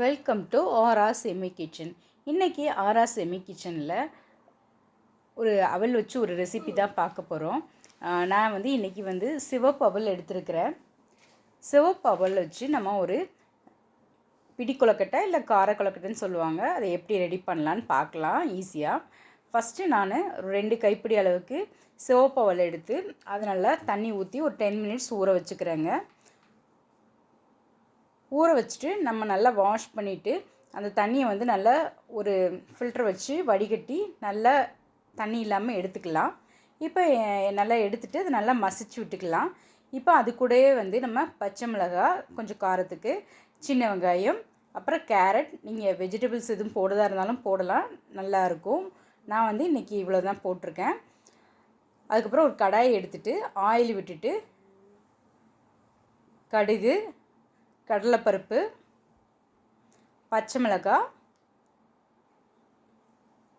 Welcome to Aara Semi kitchen இன்றைக்கி Aara semi கிச்சனில் ஒரு அவல் வச்சு ஒரு ரெசிபி தான் பார்க்க போகிறோம் நான் வந்து இன்றைக்கி வந்து சிவப்பு அவல் எடுத்துருக்கிறேன். சிவப்பு அவல் வச்சு நம்ம ஒரு பிடி கொலக்கட்டை இல்லை கார கொலக்கட்டைன்னு சொல்லுவாங்க. அதை எப்படி ரெடி பண்ணலான்னு பார்க்கலாம் ஈஸியாக ஃபஸ்ட்டு நான் ரெண்டு கைப்பிடி அளவுக்கு சிவப்பு அவல் எடுத்து அதை நல்லா தண்ணி ஊற்றி ஒரு டென் மினிட்ஸ் ஊற வச்சுக்கிறேங்க. ஊற வச்சுட்டு நம்ம நல்லா வாஷ் பண்ணிவிட்டு அந்த தண்ணியை வந்து நல்லா ஒரு ஃபில்டர் வச்சு வடிகட்டி நல்லா தண்ணி இல்லாமல் எடுத்துக்கலாம். இப்போ நல்லா எடுத்துகிட்டு அதை நல்லா மசிச்சு விட்டுக்கலாம். இப்போ அது கூடயே வந்து நம்ம பச்சை மிளகா கொஞ்சம் காரத்துக்கு சின்ன வெங்காயம் அப்புறம் கேரட் நீங்கள் வெஜிடபிள்ஸ் எதுவும் போடுறதா இருந்தாலும் போடலாம் நல்லாயிருக்கும் நான் வந்து இன்றைக்கி இவ்வளோ தான் போட்டிருக்கேன். அதுக்கப்புறம் ஒரு கடாயை எடுத்துகிட்டு ஆயில் விட்டுட்டு கடுகு கடலைப்பருப்பு பச்சை மிளகாய்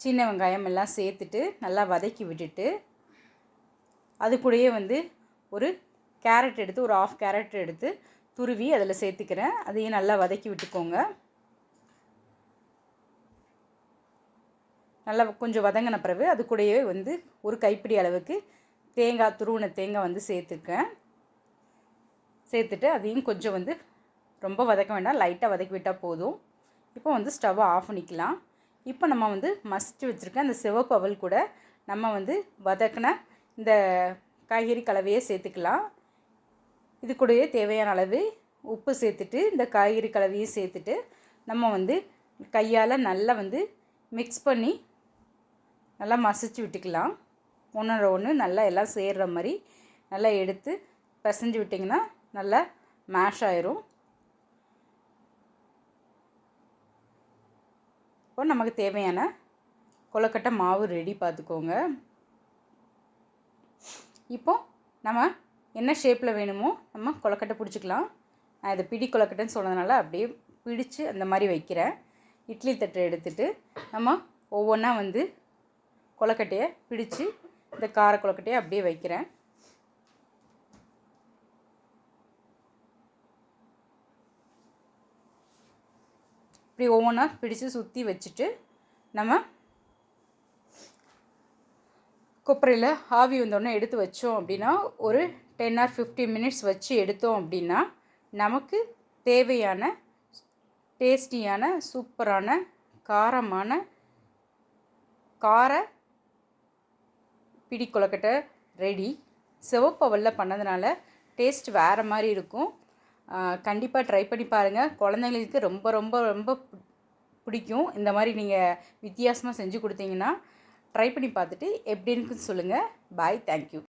சின்ன வெங்காயம் எல்லாம் சேர்த்துட்டு நல்லா வதக்கி விட்டுட்டு அது கூடயே வந்து ஒரு கேரட் எடுத்து ஒரு ஆஃப் கேரட் எடுத்து துருவி அதில் சேர்த்துக்கிறேன். அதையும் நல்லா வதக்கி விட்டுக்கோங்க. நல்லா கொஞ்சம் வதங்கின பிறகு அது கூடயே வந்து ஒரு கைப்பிடி அளவுக்கு தேங்காய் துருவின தேங்காய் வந்து சேர்த்துக்கேன் சேர்த்துட்டு அதையும் கொஞ்சம் வந்து ரொம்ப வதக்க வேண்டாம் லைட்டாக வதக்கி விட்டால் போதும். இப்போ வந்து ஸ்டவ்வை ஆஃப் பண்ணிக்கலாம். இப்போ நம்ம வந்து மசிச்சு வச்சுருக்க அந்த சிவப்பு அவல் கூட நம்ம வந்து வதக்கின இந்த காய்கறி கலவையை சேர்த்துக்கலாம். இது கூடயே தேவையான அளவு உப்பு சேர்த்துட்டு இந்த காய்கறி கலவையும் சேர்த்துட்டு நம்ம வந்து கையால் நல்லா வந்து மிக்ஸ் பண்ணி நல்லா மசிச்சு விட்டுக்கலாம். ஒன்றோட ஒன்று நல்லா எல்லாம் சேர்கிற மாதிரி நல்லா எடுத்து பிசைஞ்சு விட்டிங்கன்னா நல்லா மேஷ் ஆயிரும். இப்போ நமக்கு தேவையான கொலக்கட்டை மாவு ரெடி பார்த்துக்கோங்க. இப்போ நம்ம என்ன ஷேப்பில் வேணுமோ நம்ம கொலக்கட்டை பிடிச்சிக்கலாம். நான் இதை பிடி கொலக்கட்டைன்னு சொன்னதுனால அப்படியே பிடிச்சு அந்த மாதிரி வைக்கிறேன். இட்லி தட்டை எடுத்துகிட்டு நம்ம ஒவ்வொன்றா வந்து கொலக்கட்டையை பிடிச்சு இந்த கார கொலக்கட்டையை அப்படியே வைக்கிறேன். இப்படி ஒவ்வொன்றா பிடிச்சு சுற்றி வச்சுட்டு நம்ம கொப்பரையில் ஆவி வந்தோடனே எடுத்து வச்சோம் அப்படின்னா ஒரு டென் ஆர் ஃபிஃப்டீன் மினிட்ஸ் வச்சு எடுத்தோம் அப்படின்னா நமக்கு தேவையான டேஸ்டியான சூப்பரான காரமான கார பிடி கொலக்கட்டை ரெடி சிவப்பவல்ல பண்ணதுனால டேஸ்ட் வேறு மாதிரி இருக்கும். கண்டிப்பாக ட்ரை பண்ணி பாருங்கள் குழந்தைங்களுக்கு ரொம்ப ரொம்ப ரொம்ப பிடிக்கும். இந்த மாதிரி நீங்கள் வித்தியாசமாக செஞ்சு கொடுத்தீங்கன்னா ட்ரை பண்ணி பார்த்துட்டு எப்படின்னு சொல்லுங்கள் பாய் தேங்க்யூ